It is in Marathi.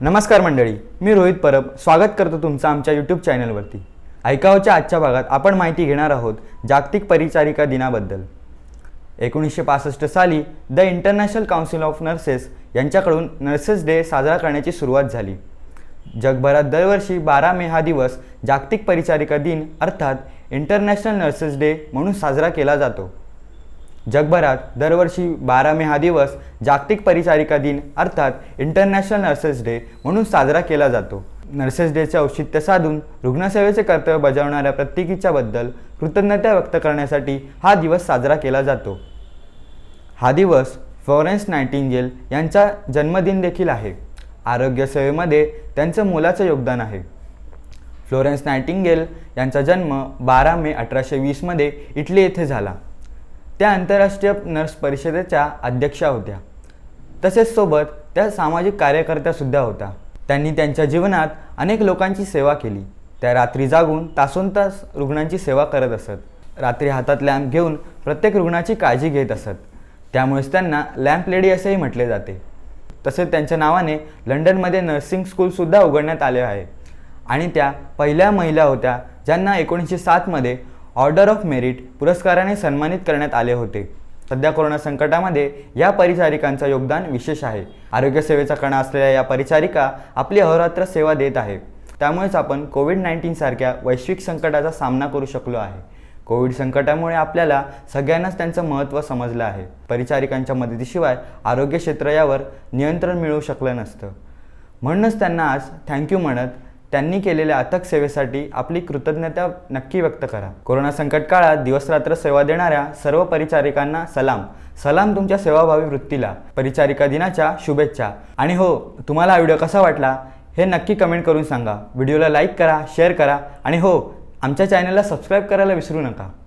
नमस्कार मंडळी मी रोहित परब स्वागत करतो तुमचं आमच्या यूट्यूब चॅनलवरती ऐकावच्या आजच्या भागात आपण माहिती घेणार आहोत जागतिक परिचारिका दिनाबद्दल. एकोणीसशे पासष्ट साली the International Council of Nurses यांच्याकडून नर्सेस डे साजरा करण्याची सुरुवात झाली. जगभरात दरवर्षी बारा मे हा दिवस जागतिक परिचारिका दिन अर्थात इंटरनॅशनल नर्सेस डे म्हणून साजरा केला जातो. जगभरात दरवर्षी बारा मे हा दिवस जागतिक परिचारिका दिन अर्थात इंटरनॅशनल नर्सेस डे म्हणून साजरा केला जातो. नर्सेस डेचे औचित्य साधून रुग्णसेवेचे कर्तव्य बजावणाऱ्या प्रत्येकीच्याबद्दल कृतज्ञता व्यक्त करण्यासाठी हा दिवस साजरा केला जातो. हा दिवस फ्लॉरेन्स नायटिंगेल यांचा जन्मदिन देखील आहे. आरोग्यसेवेमध्ये त्यांचं मोलाचं योगदान आहे. फ्लोरेन्स नायटिंगेल यांचा जन्म बारा मे अठराशे वीसमध्ये इटली येथे झाला. त्या आंतरराष्ट्रीय नर्स परिषदेच्या अध्यक्षा होत्या. तसेच सोबत त्या सामाजिक कार्यकर्त्यासुद्धा होत्या. त्यांनी त्यांच्या जीवनात अनेक लोकांची सेवा केली. त्या रात्री जागून तासोन तास रुग्णांची सेवा करत असत. रात्री हातात लॅम्प घेऊन प्रत्येक रुग्णाची काळजी घेत असत. त्यामुळेच त्यांना लॅम्प लेडी असेही म्हटले जाते. तसेच त्यांच्या नावाने लंडनमध्ये नर्सिंग स्कूलसुद्धा उघडण्यात आले आहे. आणि त्या पहिल्या महिला होत्या ज्यांना एकोणीसशे सातमध्ये ऑर्डर ऑफ मेरिट पुरस्काराने सन्मानित करण्यात आले होते. सध्या कोरोना संकटामध्ये या परिचारिकांचं योगदान विशेष आहे. आरोग्यसेवेचा कणा असलेल्या या परिचारिका आपली अहोरात्र सेवा देत आहे. त्यामुळेच आपण कोविड नाईन्टीनसारख्या वैश्विक संकटाचा सामना करू शकलो आहे. कोविड संकटामुळे आपल्याला सगळ्यांनाच त्यांचं महत्त्व समजलं आहे. परिचारिकांच्या मदतीशिवाय आरोग्य क्षेत्र यावर नियंत्रण मिळू शकलं नसतं. म्हणूनच त्यांना आज थँक्यू म्हणत त्यांनी केलेल्या अथक सेवेसाठी आपली कृतज्ञता नक्की व्यक्त करा. कोरोना संकट काळात दिवसरात्र सेवा देणाऱ्या सर्व परिचारिकांना सलाम. सलाम तुमच्या सेवाभावी वृत्तीला परिचारिका दिनाच्या शुभेच्छा. आणि हो तुम्हाला हा व्हिडिओ कसा वाटला हे नक्की कमेंट करून सांगा. व्हिडिओला लाईक करा शेअर करा. आणि हो आमच्या चॅनलला सबस्क्राईब करायला विसरू नका.